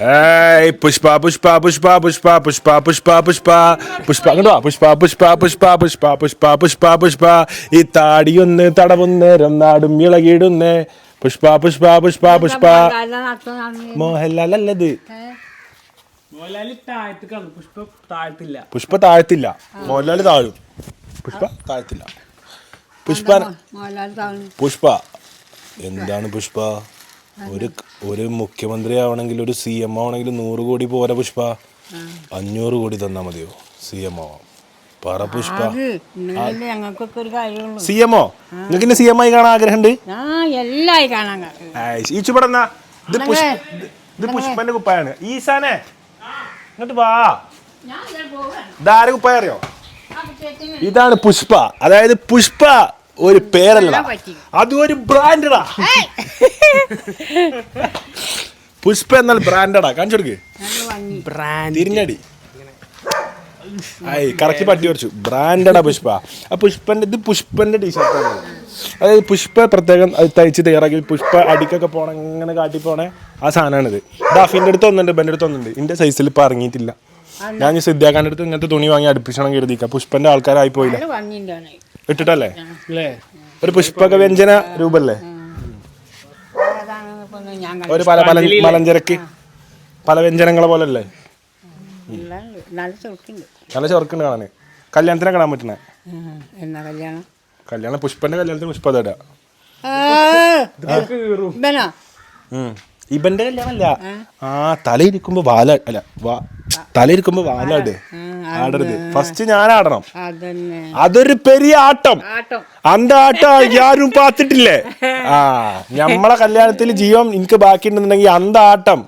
ഏയ് പുഷ്പ പുഷ്പ പുഷ്പ പുഷ്പ പുഷ്പ പുഷ്പ പുഷ്പ പുഷ്പ വാ പുഷ്പ പുഷ്പ പുഷ്പ പുഷ്പ പുഷ്പ പുഷ്പ പുഷ്പ. ഈ താടിയൊന്ന് തടവുന്നേരം നാടും ഇളകിയിടുന്നേ. പുഷ്പ പുഷ്പ പുഷ്പ പുഷ്പ. മോഹൻലാൽ അല്ലത് പുഷ്പ താഴത്തില്ല. പുഷ്പ താഴ്ത്തില്ല. മോഹൻലാൽ താഴും. പുഷ്പ താഴ്ത്തില്ല. പുഷ്പ പുഷ്പ. എന്താണ് പുഷ്പ? ഒരു ഒരു മുഖ്യമന്ത്രി ആവണമെങ്കിൽ ഒരു സി എം ആവണമെങ്കിൽ നൂറ് കോടി പോരാ പുഷ്പ. അഞ്ഞൂറ് കോടി തന്നാ മതിയോ? സി എം ആവാം. പറ പുഷ്പ. സി എം ഓ? നിങ്ങൾക്ക് സി എം ആയി കാണാൻ ആഗ്രഹമുണ്ട്? ഈ ഇത് പുഷ്പ ഇത് ഇത് പുഷ്പന്റെ കുപ്പായാണ്. ഈസാനെ എന്നിട്ട് വാ. ഇതാരെ കുപ്പായ അറിയോ? ഇതാണ് പുഷ്പ. അതായത് പുഷ്പ. ഒരു പേരല്ല അത് ഒരു ബ്രാൻഡടാ പുഷ്പ എന്നാൽ ബ്രാൻഡടാ കാണിച്ചു കൊടുക്ക്. തിരിഞ്ഞടി. ആയി കറക്റ്റ് പട്ടി കുറച്ചു ബ്രാൻഡടാ പുഷ്പ. ആ പുഷ്പന്റെ ഇത് പുഷ്പന്റെ ടീഷർട്ടാണ് അതായത് പുഷ്പ പ്രത്യേകം അത് തയ്ച്ച് തയ്യാറാക്കി. പുഷ്പ അടിക്കൊക്കെ പോണ ഇങ്ങനെ കാട്ടി പോണേ ആ സാധനമാണിത് ഡാഫിന്റെ അടുത്ത് ഒന്നുണ്ട് ബെന്റെ അടുത്ത് ഒന്നുണ്ട് ഇന്റെ സൈസിൽ ഇപ്പം ഇറങ്ങിയിട്ടില്ല. ഞാൻ ഈ സിദ്ധാക്കാന്റെ അടുത്ത് ഇങ്ങനത്തെ തുണി വാങ്ങി അടുപ്പിച്ചണം കരുതിക്കാം പുഷ്പന്റെ ആൾക്കാരായി പോയില്ല. ഇട്ടിട്ടല്ലേ? അല്ലേ ഒരു പുഷ്പക വ്യഞ്ജന രൂപല്ലേ? ഒരു പല പല മലഞ്ചരക്ക് പല വ്യഞ്ജനങ്ങളെ പോലെ അല്ലേ നല്ല ചെറുക്കുണ്ട്. കാണാന്. കാണാൻ കല്യാണത്തിനെ കാണാൻ പറ്റണേ എന്നാ കല്യാണം? കല്യാണം പുഷ്പന്റെ കല്യാണത്തിന് പുഷ്പ തേടാ ഇവനോ? ഇവന്റെ കല്യാണമല്ല. ആ. തലയിരിക്കുമ്പോ വാല അല്ല വാ തലയിരിക്കുമ്പോ വാലാട് ആടരുത്. ഫസ്റ്റ് ഞാൻ ആടണം അതൊരു പെരിയ ആട്ടം. അന്ത ആട്ടം ആരും പാത്തിട്ടില്ലേ? ആ ഞമ്മളെ കല്യാണത്തിൽ ജീവൻ എനിക്ക് ബാക്കിയുണ്ടെന്നുണ്ടെങ്കിൽ അന്ത ആട്ടം.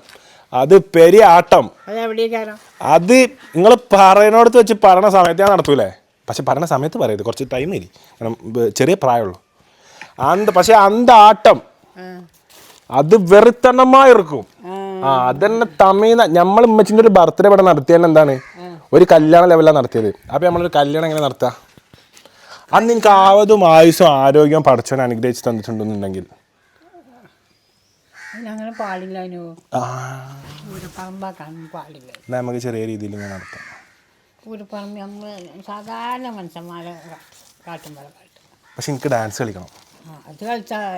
അത് പെരിയ ആട്ടം. അത് നിങ്ങൾ പറയണോടത്ത് വെച്ച് പറയണ സമയത്ത് ഞാൻ നടത്തൂലേ? പക്ഷെ പറയണ സമയത്ത് പറയരുത്. കുറച്ച് ടൈം മതി കാരണം ചെറിയ പ്രായമുള്ളൂ അന്ത പക്ഷെ അന്ത ആട്ടം. അത് വെറുത്തണമായിരിക്കും ആ. അതന്നെ തമിഴ്നാട് നമ്മൾ ഉമ്മച്ചിന്റെ ഒരു ബർത്ത്ഡേ ഇവിടെ നടത്തിയാൽ എന്താണ്? ഒരു കല്യാണ ലെവലാണ് നടത്തിയത്. അപ്പോൾ നമ്മളൊരു കല്യാണം എങ്ങനെ നടത്തുക അന്ന് എനിക്ക് ആവതും ആയുസും ആരോഗ്യവും പഠിച്ചവനെ അനുഗ്രഹിച്ച് തന്നിട്ടുണ്ടെന്നുണ്ടെങ്കിൽ. നമുക്ക് ചെറിയ രീതിയിൽ ഇങ്ങനെ നടത്താം. സാധാരണ മനുഷ്യന്മാരെ പക്ഷെ എനിക്ക് ഡാൻസ് കളിക്കണം.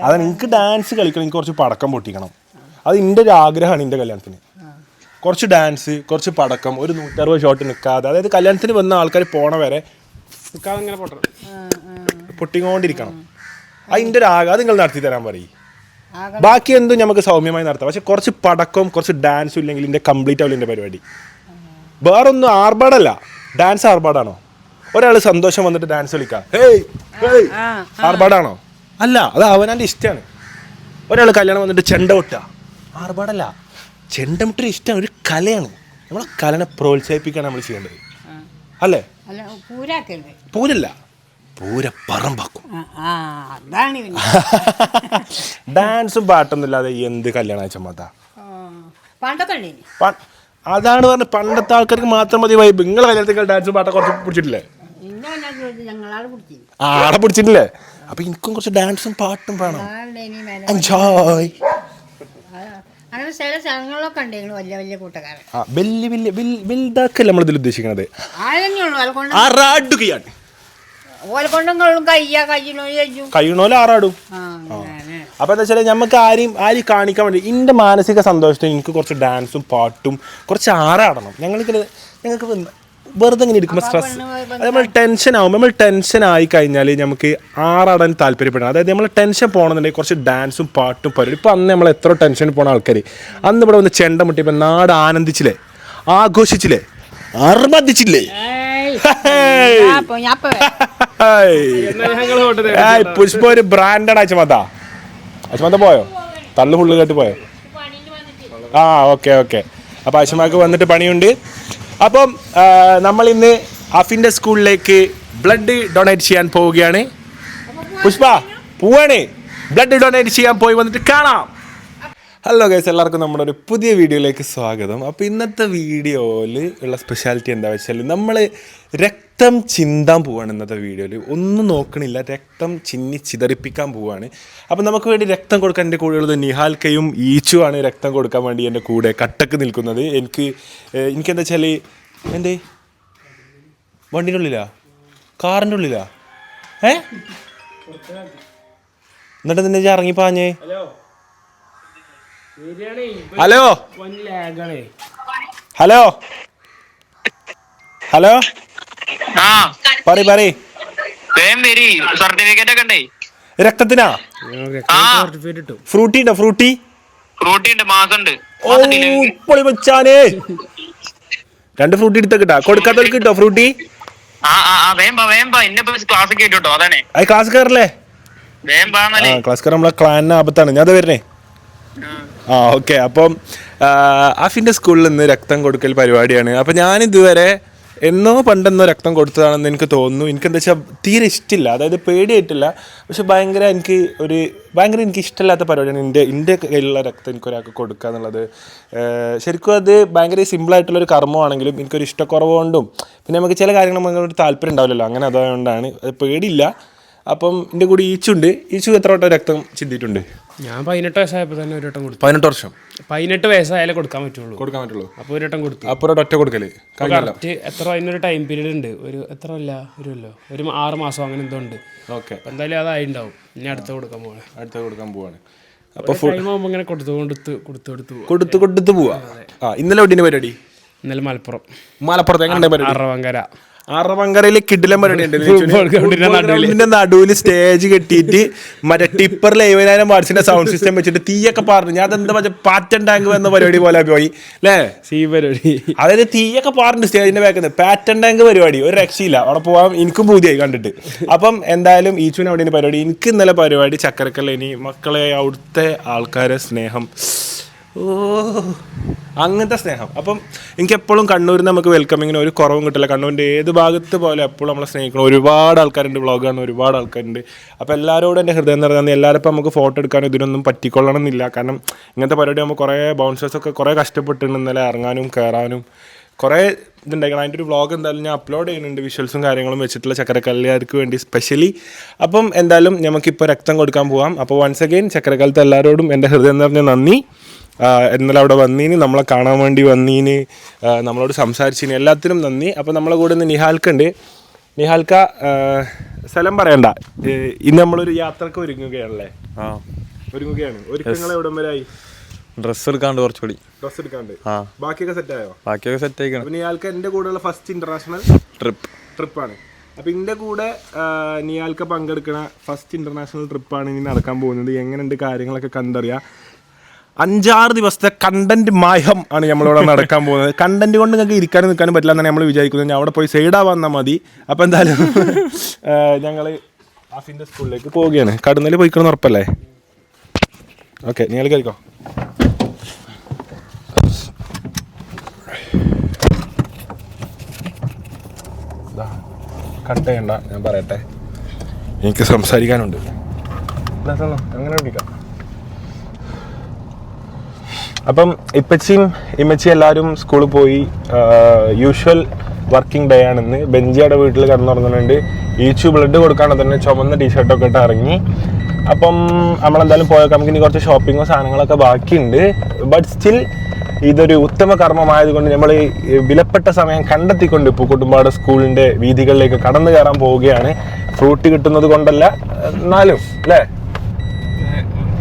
അതാണ് എനിക്ക് ഡാൻസ് കളിക്കണം. എനിക്ക് കുറച്ച് പടക്കം പൊട്ടിക്കണം. അത് എന്റെ ഒരു ആഗ്രഹമാണ് എന്റെ കല്യാണത്തിന്. കുറച്ച് ഡാൻസ് കുറച്ച് പടക്കം ഒരു നൂറ്ററുപത് ഷോട്ട് നിൽക്കാതെ അതായത് കല്യാണത്തിന് വന്ന ആൾക്കാർ പോണ വരെ നിൽക്കാതെ ഇങ്ങനെ പൊട്ടണം പൊട്ടിക്കൊണ്ടിരിക്കണം. അതിന്റെ ഒരു ആഗ്രഹം അത് നിങ്ങൾ നടത്തി തരാൻ പറയും. ആകെ ബാക്കി എന്തും നമുക്ക് സൗമ്യമായി നടത്താം. പക്ഷെ കുറച്ച് പടക്കവും കുറച്ച് ഡാൻസും ഇല്ലെങ്കിൽ ഇതിന്റെ കംപ്ലീറ്റ് ആവില്ല എന്റെ പരിപാടി. വേറൊന്നും ആർഭാടല്ല. ഡാൻസ് ആർഭാടാണോ? ഒരാൾ സന്തോഷം വന്നിട്ട് ഡാൻസ് കളിക്കാം. ഹേയ് ഹേയ് ആർഭാടാണോ? അല്ല അത് അവനാന്റെ ഇഷ്ടമാണ് ഒരാൾ കല്യാണം വന്നിട്ട് ചെണ്ട കൊട്ടുക ആർഭാടല്ല. ചെണ്ടമിട്ടൊരു ഇഷ്ടം ഒരു കലയാണ്. നമ്മൾ കലനെ പ്രോത്സാഹിപ്പിക്കാണ് നമ്മൾ ചെയ്യേണ്ടത്. അല്ലേ? പൂരല്ല. പൂര പറമ്പാക്കും. ഡാൻസും പാട്ടൊന്നും ഇല്ലാതെ എന്ത് കല്യാണ ചമ്മത്ത? അതാണ് പറഞ്ഞ പണ്ടത്തെ ആൾക്കാർക്ക് മാത്രം മതി വൈബ് നിങ്ങളെ കല്യാണത്തിൽ ഡാൻസും പാട്ടൊക്കെ കുറച്ച് പിടിച്ചിട്ടില്ലേ ആടെ പിടിച്ചിട്ടില്ലേ അപ്പൊ എനിക്കും കുറച്ച് ഡാൻസും പാട്ടും വേണം. എൻജോയ് അങ്ങനെ ചില സ്ഥലങ്ങളിലൊക്കെ ഉണ്ടെങ്കിലും വലിയ വലിയ കൂട്ടക്കാരൻ ആ വലിയ വലിയ വലുതാക്കല്ല നമ്മളിതിൽ ഉദ്ദേശിക്കുന്നത് ആരെന്നെ ഉള്ളൂ ഓലെ കൊണ്ട് ആറാടുകയാണ് ഓലെ കൊണ്ടും കൊള്ളും കയ്യ കയ്യിനോ കഴിയും ആറാടും അപ്പൊ എന്താ വെച്ചാൽ നമുക്ക് ആരെയും ആരെയും കാണിക്കാൻ വേണ്ടി എന്റെ മാനസിക സന്തോഷത്തിന് എനിക്ക് കുറച്ച് ഡാൻസും പാട്ടും കുറച്ച് ആറാടണം ഞങ്ങൾക്ക് ഞങ്ങൾക്ക് വെറുതെ ഇങ്ങനെ ഇരിക്കുമ്പോൾ സ്ട്രെസ് അത് നമ്മൾ ടെൻഷൻ ആകുമ്പോൾ നമ്മൾ ടെൻഷൻ ആയി കഴിഞ്ഞാൽ നമുക്ക് ആറാടാൻ താല്പര്യപ്പെടണം. അതായത് നമ്മൾ ടെൻഷൻ പോകണമെന്നുണ്ടെങ്കിൽ കുറച്ച് ഡാൻസും പാട്ടും പരിപാടി. ഇപ്പോൾ അന്ന് നമ്മൾ എത്ര ടെൻഷൻ പോണ ആൾക്കാർ അന്ന് ഇവിടെ വന്ന് ചെണ്ട മുട്ടിയപ്പോൾ നാട് ആനന്ദിച്ചില്ലേ? ആഘോഷിച്ചില്ലേ? പോട്ടെ പുഷ്പ ഒരു ബ്രാൻഡഡ് അച്ഛമത്ത അച്ഛമത്ത പോയോ? തള്ളു ഫുള്ള് കേട്ട് പോയോ? ആ ഓക്കെ ഓക്കെ. അപ്പോൾ അച്ഛമാക്ക് വന്നിട്ട് പണിയുണ്ട്. അപ്പം നമ്മൾ ഇന്ന് അഫിന്റെ സ്കൂളിലേക്ക് ബ്ലഡ് ഡൊണേറ്റ് ചെയ്യാൻ പോവുകയാണ്. പുഷ്പ പോവാണ്. ബ്ലഡ് ഡൊണേറ്റ് ചെയ്യാൻ പോയി വന്നിട്ട് കാണാം. ഹലോ ഗൈസ് എല്ലാവർക്കും നമ്മുടെ ഒരു പുതിയ വീഡിയോയിലേക്ക് സ്വാഗതം. അപ്പോൾ ഇന്നത്തെ വീഡിയോയിൽ ഉള്ള സ്പെഷ്യാലിറ്റി എന്താ വെച്ചാൽ നമ്മൾ രക്തം ചിന്താൻ പോവാണ് ഇന്നത്തെ വീഡിയോയിൽ. ഒന്നും നോക്കണില്ല രക്തം ചിന്നി ചിതറിപ്പിക്കാൻ പോവാണ്. അപ്പോൾ നമുക്ക് വേണ്ടി രക്തം കൊടുക്കാൻ എന്റെ കൂടെയുള്ളത് നിഹാൽക്കയും ഈച്ചുവാണ് രക്തം കൊടുക്കാൻ വേണ്ടി എന്റെ കൂടെ കട്ടക്ക് നിൽക്കുന്നത്. എനിക്ക് എനിക്കെന്താ വെച്ചാൽ എന്റെ വണ്ടിന്റെ ഉള്ളിലാ? കാറിന്റെ ഉള്ളിലാ? ഏ? എന്നിട്ട് നിന്നെ ഇറങ്ങി പാഞ്ഞേ ഹലോ? Hello hello? ഹലോ? ആ. പറ പറ സർട്ടിഫിക്കറ്റ് ഒക്കെ ഉണ്ടേ? രക്തത്തിനാ? സർട്ടിഫിക്കറ്റ് ഇട്ടു. ഫ്രൂട്ടി ഉണ്ടോ? ഫ്രൂട്ടി? ഫ്രൂട്ടി ഉണ്ട് മാസം ഉണ്ട് വെച്ചാലേ രണ്ട് ഫ്രൂട്ടി എടുത്ത കിട്ടാ കൊടുക്കാത്തവർക്ക് കിട്ടോ ഫ്രൂട്ടി? ക്ലാസ് കയറല്ലേ ക്ലാസ് കയറാൻ നമ്മളെ ക്ലാനിന് ആപത്താണ്. ഞാൻ അത് വരണേ. ആ ഓക്കെ. അപ്പം അഫിന്റെ സ്കൂളിൽ നിന്ന് രക്തം കൊടുക്കൽ പരിപാടിയാണ്. അപ്പം ഞാൻ ഇതുവരെ എന്നോ പണ്ടെന്നോ രക്തം കൊടുത്തതാണെന്ന് എനിക്ക് തോന്നുന്നു. എനിക്കെന്താ വെച്ചാൽ തീരെ ഇഷ്ടമില്ല അതായത് പേടിയായിട്ടില്ല. പക്ഷെ ഭയങ്കര എനിക്ക് ഒരു ഭയങ്കര എനിക്ക് ഇഷ്ടമില്ലാത്ത പരിപാടിയാണ് എന്റെ എന്റെ കയ്യിലുള്ള രക്തം എനിക്ക് ഒരാൾക്ക് കൊടുക്കുക എന്നുള്ളത് ശരിക്കും അത് ഭയങ്കര സിമ്പിളായിട്ടുള്ളൊരു കർമ്മമാണെങ്കിലും എനിക്കൊരു ഇഷ്ടക്കുറവുകൊണ്ടും പിന്നെ നമുക്ക് ചില കാര്യങ്ങൾ ഒരു താല്പര്യം ഉണ്ടാവില്ലല്ലോ. അങ്ങനെ അതുകൊണ്ടാണ്. അത് പേടിയില്ല. അപ്പം എന്റെ കൂടെ ഈച്ചുണ്ട്. ഈച്ചു എത്ര വട്ടം രക്തം ചിന്തിയിട്ടുണ്ട്? ഞാൻ പതിനെട്ട് വയസ്സായപ്പോൾ തന്നെ ഒരു വട്ടം കൊടുത്തു. പതിനെട്ട് വർഷം. പതിനെട്ട് വയസ്സായാലേ കൊടുക്കാൻ പറ്റുള്ളൂ. കൊടുക്കാൻ പറ്റുള്ളൂ. അപ്പോൾ ഒരു വട്ടം കൊടുത്തു. അപ്പോൾ ഒറ്റ കൊടുക്കൽ. കറക്റ്റ് എത്ര അതിനൊരു ടൈം പീരീഡ് ഉണ്ട്? ഒരു എത്ര അല്ല ഒരു അല്ലോ ഒരു ആറ് മാസം അങ്ങനെ എന്തോ ഉണ്ട്. ഓക്കെ. അപ്പം എന്തായാലും അതായി ഉണ്ടാവും ഇനി അടുത്ത കൊടുക്കാൻ പോവാണ്. അടുത്ത കൊടുക്കാൻ പോവാണ്. അപ്പോൾ ടൈം ആകുമ്പോൾ ഇങ്ങനെ കൊടുത്തു കൊടുത്ത് കൊടുത്തു കൊടുത്തു കൊടുത്ത് കൊടുത്ത് പോവാ. ആ ഇന്നലെ എവിടെയാണ് പരിപാടി? ഇന്നലെ മലപ്പുറം. മലപ്പുറത്ത് എങ്ങനെ പരിപാടി? അറവങ്കര. ആറവങ്കരയിൽ കിഡിലം പരിപാടി നടുവിൽ സ്റ്റേജ് കെട്ടിയിട്ട് മറ്റേ ടിപ്പറിൽ എഴുപതിനായിരം വാട്സിന്റെ സൗണ്ട് സിസ്റ്റം വെച്ചിട്ട് തീയൊക്കെ പാർന്നു. ഞാൻ അതെന്താ മറ്റേ പാറ്റൻ ടാങ്ക് എന്ന പരിപാടി പോലെ പോയി അല്ലേ സീ പരിപാടി. അതായത് തീയൊക്കെ പാറുണ്ട് സ്റ്റേജിന്റെ ബാക്കിൽ പാറ്റൻ ടാങ്ക് പരിപാടി. ഒരു രക്ഷയില്ല. അവിടെ പോവാൻ എനിക്കും പൂതിയായി കണ്ടിട്ട്. അപ്പം എന്തായാലും ഈച്ചുവിന് അവിടെ പരിപാടി. എനിക്ക് ഇന്നലെ പരിപാടി ചക്കരക്കല്ല ഇനി മക്കളെ അവിടുത്തെ ആൾക്കാരെ സ്നേഹം. ഓ. അങ്ങനത്തെ സ്നേഹം. അപ്പം എനിക്ക് എപ്പോഴും കണ്ണൂരിൽ നമുക്ക് വെൽക്കമിങ്ങിന് ഒരു കുറവും കിട്ടില്ല. കണ്ണൂരിന്റെ ഏത് ഭാഗത്ത് പോലെ എപ്പോഴും നമ്മളെ സ്നേഹിക്കണം. ഒരുപാട് ആൾക്കാരുണ്ട് വ്ളോഗ് കാണുന്ന ഒരുപാട് ആൾക്കാരുണ്ട്. അപ്പോൾ എല്ലാവരോടും എന്റെ ഹൃദയം നിറഞ്ഞാൽ എല്ലാവരും ഇപ്പം നമുക്ക് ഫോട്ടോ എടുക്കാനും ഇതിനൊന്നും പറ്റിക്കൊള്ളണം എന്നില്ല കാരണം ഇങ്ങനത്തെ പരിപാടി നമ്മൾ കുറേ ബൗൺസേഴ്സൊക്കെ കുറേ കഷ്ടപ്പെട്ടിട്ടുണ്ട് ഇന്നലെ ഇറങ്ങാനും കയറാനും കുറേ ഇതുണ്ടായിരിക്കണം അതിന്റെ ഒരു വ്ളോഗ് എന്തായാലും ഞാൻ അപ്ലോഡ് ചെയ്യുന്നുണ്ട്. വിഷ്വൽസും കാര്യങ്ങളും വെച്ചിട്ടുള്ള ചക്കരക്കല്ലുകാർക്ക് വേണ്ടി സ്പെഷ്യലി അപ്പം എന്തായാലും നമുക്കിപ്പോൾ രക്തം കൊടുക്കാൻ പോവാം. അപ്പോൾ വൺസ് അഗെയിൻ ചക്കരക്കാലത്ത് എല്ലാവരോടും എന്റെ ഹൃദയം നിറഞ്ഞ നന്ദി. ഇന്നലെ അവിടെ വന്നീന് നമ്മളെ കാണാൻ വേണ്ടി വന്നീന് നമ്മളോട് സംസാരിച്ചിന് എല്ലാത്തിനും നന്ദി. അപ്പോൾ നമ്മളെ കൂടെ ഇന്ന് നിഹാൽക്ക ഉണ്ട് നിഹാൽക്ക സ്ഥലം പറയണ്ട. ഇന്ന് നമ്മളൊരു യാത്രയ്ക്ക് ഒരുങ്ങുകയാണല്ലേ? ആ. ഒരുങ്ങുകയാണ്. ഒരുക്കങ്ങൾ എവിടം ഡ്രസ്സ് എടുക്കാണ്ട് കുറച്ചുകൂടി. ഡ്രസ് എടുക്കാണ്ട്? ബാക്കിയൊക്കെ സെറ്റ് ആയോ? ബാക്കിയൊക്കെ സെറ്റ് ആയിക്കണം. പിന്നെ ഇയാൾക്ക് എന്റെ കൂടെയുള്ള ഫസ്റ്റ് ഇന്റർനാഷണൽ ട്രിപ്പ് ട്രിപ്പാണ് അപ്പൊ ഇന്റെ കൂടെ നിയാൽക്ക പങ്കെടുക്കുന്ന ഫസ്റ്റ് ഇന്റർനാഷണൽ ട്രിപ്പാണ് ഇനി നടക്കാൻ പോകുന്നത്. എങ്ങനെയുണ്ട് കാര്യങ്ങളൊക്കെ കണ്ടറിയാം. അഞ്ചാറ് ദിവസത്തെ കണ്ടന്റ് മായം ആണ് നമ്മളിവിടെ നടക്കാൻ പോകുന്നത്. കണ്ടന്റ് കൊണ്ട് നിങ്ങൾക്ക് ഇരിക്കാനും നിൽക്കാനും പറ്റില്ല എന്നാണ് നമ്മൾ വിചാരിക്കുന്നത്. അവിടെ പോയി സൈഡാ വന്നാൽ മതി. അപ്പോൾ എന്തായാലും ഞങ്ങൾ ആഫിന്റെ സ്കൂളിലേക്ക് പോവുകയാണ്. കടന്നൽ പോയിക്കണമെന്ന് ഉറപ്പല്ലേ? ഓക്കെ നിങ്ങൾ കേൾക്കോ കട്ട് ചെയ്യണ്ട ഞാൻ പറയട്ടെ. എനിക്ക് സംസാരിക്കാനുണ്ട്. അങ്ങനെ വിളിക്കാം. അപ്പം ഇപ്പച്ചിയും ഇമ്മച്ചിയും എല്ലാവരും സ്കൂളിൽ പോയി യൂഷ്വൽ വർക്കിംഗ് ഡേ ആണെന്ന്. ബെഞ്ചിയുടെ വീട്ടിൽ കിടന്നുറങ്ങുന്നുണ്ട്. ഈച്ചു ബ്ലഡ് കൊടുക്കാണ്ട് തന്നെ ചുമന്ന ടീഷർട്ടൊക്കെ ഇട്ട് ഇറങ്ങി. അപ്പം നമ്മളെന്തായാലും പോയൊക്കെ നമുക്ക് ഇനി കുറച്ച് ഷോപ്പിങ്ങോ സാധനങ്ങളൊക്കെ ബാക്കിയുണ്ട്. ബട്ട് സ്റ്റിൽ ഇതൊരു ഉത്തമ കർമ്മമായതുകൊണ്ട് നമ്മൾ വിലപ്പെട്ട സമയം കണ്ടെത്തിക്കൊണ്ട് പൂക്കുട്ടുംപാട് സ്കൂളിന്റെ വീതികളിലേക്ക് കടന്നു കയറാൻ പോവുകയാണ്. ഫ്രൂട്ട് കിട്ടുന്നത് കൊണ്ടല്ല എന്നാലും അല്ലേ?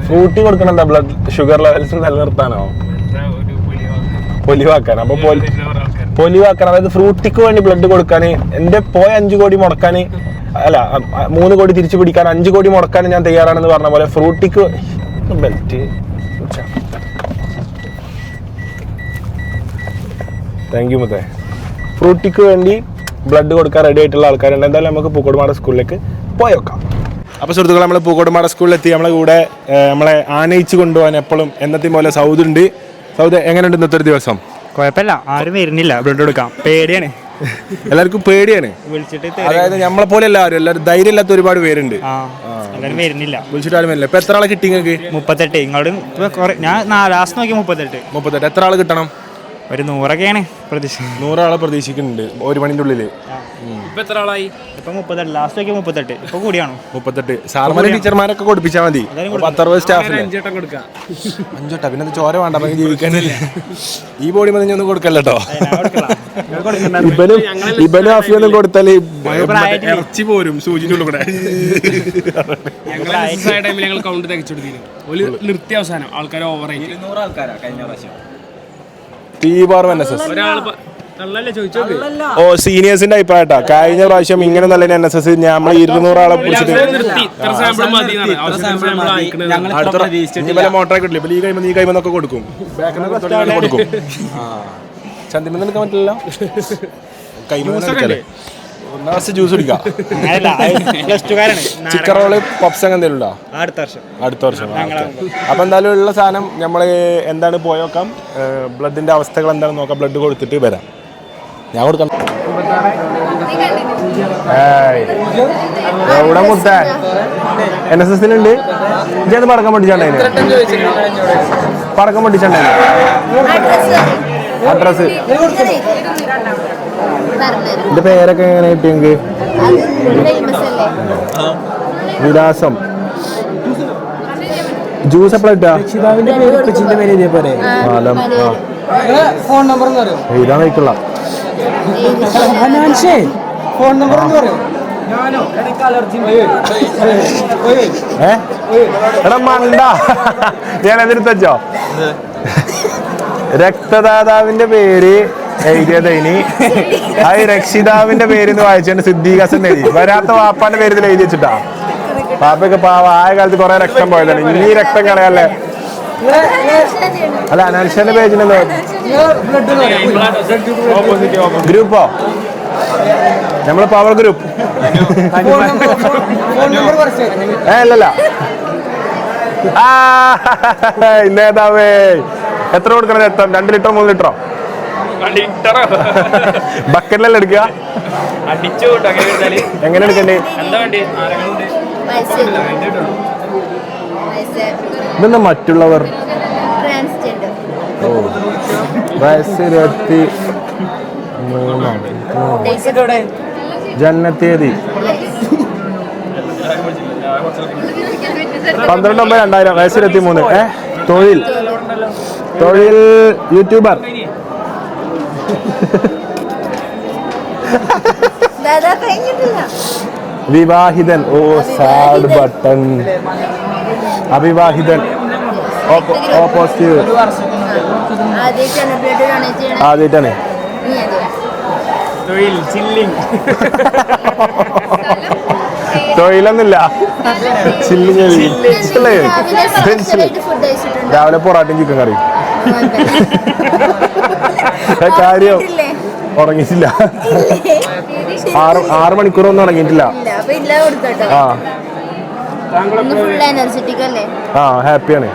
ഫ്രൂട്ടി കൊടുക്കണം എന്താ? ബ്ലഡ് ഷുഗർ ലെവൽസ് നിലനിർത്താനോ? പൊലിവാക്കാൻ. അപ്പൊ പൊലി പൊലിവാക്കാൻ. അതായത് ഫ്രൂട്ടിക്ക് വേണ്ടി ബ്ലഡ് കൊടുക്കാൻ എന്റെ പോയ അഞ്ചു കോടി മുടക്കാൻ അല്ല മൂന്ന് കോടി തിരിച്ചു പിടിക്കാൻ അഞ്ചു കോടി മുടക്കാൻ ഞാൻ തയ്യാറാണെന്ന് പറഞ്ഞ പോലെ ഫ്രൂട്ടിക്ക് ബെൽറ്റ് താങ്ക് യു മുത്തേ. ഫ്രൂട്ടിക്ക് വേണ്ടി ബ്ലഡ് കൊടുക്കാൻ റെഡി ആയിട്ടുള്ള ആൾക്കാരുണ്ട്. എന്തായാലും നമുക്ക് പൂക്കോട് പൂക്കോടുമാട സ്കൂളിലേക്ക് പോയേക്കാം. അപ്പോൾ സുഹൃത്തുക്കൾ നമ്മൾ പൂക്കോട്ടുമാട സ്കൂളിലെത്തി. നമ്മളെ കൂടെ നമ്മളെ ആനയിച്ച് കൊണ്ടുപോകാൻ എപ്പോഴും എന്നത്തെയും പോലെ സൗദ് ഉണ്ട്. സൗദ് എങ്ങനെയുണ്ട് ഇന്നത്തെ ഒരു ദിവസം? കുഴപ്പമില്ല. ആരും വരുന്നില്ല. ബ്ലഡ് കൊടുക്കാം പേടിയാണ്. എല്ലാവർക്കും പേടിയാണ്. അതായത് നമ്മളെ പോലെ എല്ലാവരും എല്ലാവരും ധൈര്യം ഇല്ലാത്ത ഒരുപാട് പേരുണ്ട്. ആ എല്ലാവരും വരുന്നില്ല. വിളിച്ചിട്ട് ആരും വരില്ല. ഇപ്പൊ എത്ര ആളെ കിട്ടി നിങ്ങൾക്ക്? മുപ്പത്തെട്ട്. ഇങ്ങോട്ട് ഞാൻ ലാസ്റ്റ് നോക്കി മുപ്പത്തെട്ട്. മുപ്പത്തെട്ട്. എത്ര ആൾ കിട്ടണം? ഒരു നൂറൊക്കെയാണ് പ്രതീക്ഷ നൂറാളെ പ്രതീക്ഷിക്കുന്നുണ്ട് ഒരു മണിന്റെ ഉള്ളിൽ. ഇപ്പൊ എത്ര ആളായി ഇപ്പൊ മുപ്പത്തെട്ട് ലാസ്റ്റ് ഒക്കെ മുപ്പത്തെട്ട്. ഇപ്പൊ കൂടിയാണോ. മുപ്പത്തെട്ട്. സാർമാരെ ടീച്ചർമാരൊക്കെ കൊടുപ്പിച്ചാൽ മതി. പത്തറുപത് അഞ്ചേട്ടം കൊടുക്കാം. അഞ്ചോട്ടാ പിന്നെ ചോര വേണ്ട നമുക്ക് ജീവിക്കാനില്ല ഈ ബോഡി മതി ഒന്നും കൊടുക്കല്ലോ ഇബലും ഇബനും അഫിയൊന്നും കൊടുത്താൽ ഇറച്ചി പോരും ഉള്ളിൽ കൂടെ. ഞങ്ങൾ കൗണ്ട് ടൈമിൽ ഞങ്ങൾ കൗണ്ട് തികച്ചെടുത്തിരുന്നു ഒരു നിർത്തിയ അവസാനം. ആൾക്കാർ ബാർ എൻ എസ് എസ്. ഓ സീനിയേഴ്സിന്റെ അഭിപ്രായട്ടാ കഴിഞ്ഞ പ്രാവശ്യം ഇങ്ങനെ നല്ല എൻ എസ് എസ് നമ്മൾ ഇരുന്നൂറാളെ പിടിച്ചിട്ട് കിട്ടില്ല ഇപ്പൊ ഈ കൈമ നീ കൈമെന്നൊക്കെ കൊടുക്കും. കൊടുക്കും. ചന്തിമെന്ന് എടുക്കാൻ പറ്റില്ലല്ലോ? കൈമെന്ന് ഒന്നാമത്തെ ജ്യൂസ് കുടിക്കാം ചിക്കൻ റോൾ പപ്സ് അങ്ങനെ എന്തെങ്കിലും ഉണ്ടോ അടുത്ത വർഷം അടുത്ത വർഷം അപ്പൊ എന്തായാലും ഉള്ള സാധനം നമ്മൾ എന്താണ് പോയോക്കാം ബ്ലഡിന്റെ അവസ്ഥകൾ എന്താണെന്ന് നോക്കാം ബ്ലഡ് കൊടുത്തിട്ട് വരാം ഞാൻ കൊടുക്കാം. എവിടെ മുട്ട എൻ എസ് എസിനുണ്ട് ഇജത് പടക്കം പൊട്ടിച്ചാണ്ടായിരുന്നു പടക്കം പൊട്ടിച്ചാണ്ടായിരുന്നു അഡ്രസ് എന്റെ പേരൊക്കെ എങ്ങനെ കിട്ടിയെങ്കിൽ വിലാസം. ജ്യൂസ് എപ്പോഴാ ഫോൺ നമ്പർ ഫോൺ നമ്പർ എന്ന് പറയോ. ഞാനോ? എനിക്ക് അലർജി ഏ? എടാ മണ്ട. ഞാൻ എതിർത്തച്ചോ രക്തദാതാവിന്റെ പേര് എഴുതിയത് ഇനി. അത് രക്ഷിതാവിന്റെ പേര് എന്ന് വായിച്ചാണ് സിദ്ദീഖ് ഹസൻ എഴുതി. വരാത്ത വാപ്പാന്റെ പേര് എഴുതി വെച്ചിട്ടാ. പാപ്പയ്ക്ക് പാവ. ആയ കാലത്ത് കുറെ രക്തം പോയതാണ്. ഇനി രക്തം കളയല്ലേ? അല്ല അനാൻഷന്റെ പേജിലെന്തോ? ഗ്രൂപ്പോ? നമ്മൾ പവർ ഗ്രൂപ്പ്. ഏ അല്ലല്ല. ആ ഇന്നേതാവേ എത്ര കൊടുക്കണം രക്തം രണ്ട് ലിറ്റർ മൂന്ന് ലിറ്ററോ? ബക്കറ്റിലല്ല എടുക്കുക? എങ്ങനെ എടുക്കണ്ടേ? ഇതെന്താ മറ്റുള്ളവർ? ഓ വയസ്സ് ഇരുപത്തി ജനനത്തീയതി. പന്ത്രണ്ട് ഒമ്പത് രണ്ടായിരം വയസ്സ് ഇരുപത്തി മൂന്ന്. ഏ തൊഴിൽ. തൊഴിൽ യൂട്യൂബർ. വിവാഹിതൻ ഓ സാഡ് ബട്ടൺ അവിവാഹിതൻ ഓ പോസിറ്റീവ് ആദ്യമായിട്ടാണ് ചില്ലിങ്. തൊഴിലൊന്നുമില്ല. ചില്ലിങ് രാവിലെ പൊറാട്ടയും ചിക്കൻ കറി കാര്യം? ഉറങ്ങിയിട്ടില്ല? ആറ് ആറ് മണിക്കൂറൊന്നും ഉറങ്ങിയിട്ടില്ല. ആ. ആ ഹാപ്പിയാണ്.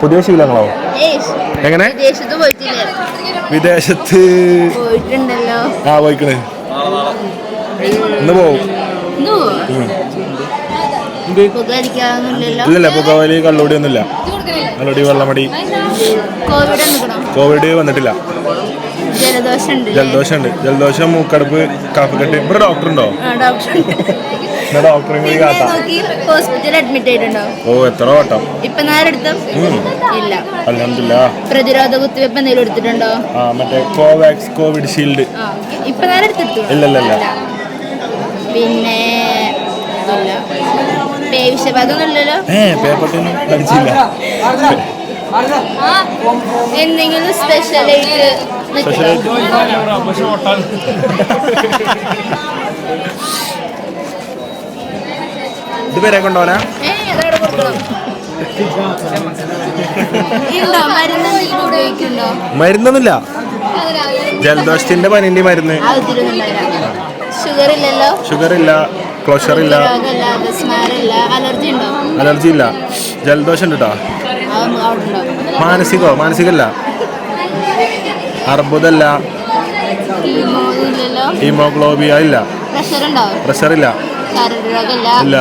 പുതിയ ശീലങ്ങളോ എങ്ങനെ? വിദേശത്ത് പോയിട്ടുണ്ടല്ലോ. ആ പോയിക്കണേ. ഇന്ന് പോവും ഇന്ന് പോവോ? പുക അടിക്കാതൊന്നുമില്ലല്ലോ ഇല്ലല്ല പുകവലി കള്ളുടി ഒന്നുമില്ല കള്ളുടി വെള്ളമടി. കോവിഡ് വന്നിട്ടില്ല. ജലദോഷം ഉണ്ട് ജലദോഷം മൂക്കടപ്പ് കഫക്കെട്ട് ഇവിടെ ഡോക്ടർ ഉണ്ടോ ഡോക്ടറെ കൂടി ഹോസ്പിറ്റലിൽ അഡ്മിറ്റ് ആയിട്ടുണ്ടോ ഓ എത്ര വട്ടം? ഇപ്പൊ നേരെടുത്തും ഇല്ല. അലഹമില്ല പ്രതിരോധ കുത്തിവെപ്പ് എന്തെങ്കിലും എടുത്തിട്ടുണ്ടോ? ആ മറ്റേ കോവാക്സ് കോവിഡ് ഷീൽഡ്. ഇപ്പൊ നേരെ എടുത്തെടുത്തു ഇല്ല, ഇല്ല, ഇല്ല. പിന്നെ ഇല്ല. പേപ്പർ പഠിച്ചില്ല. എന്തെങ്കിലും സ്പെഷ്യലായിട്ട് സ്പെഷ്യലായിട്ട് ഇത് പേരെ മരുന്നൊന്നുമില്ല. ജലദോഷത്തിന്റെ പനിന്റെ മരുന്ന്. ഷുഗർ ഇല്ലല്ലോ? ഷുഗർ ഇല്ല. ക്ലോഷർ ഇല്ല. അലർജി ഇല്ല. ജലദോഷം ഉണ്ട്? കേട്ടോ മാനസികോ? മാനസികല്ല. അർബുദല്ല. ഹീമോഗ്ലോബിയ ഇല്ല. പ്രഷർ ഇല്ല. ഇല്ല.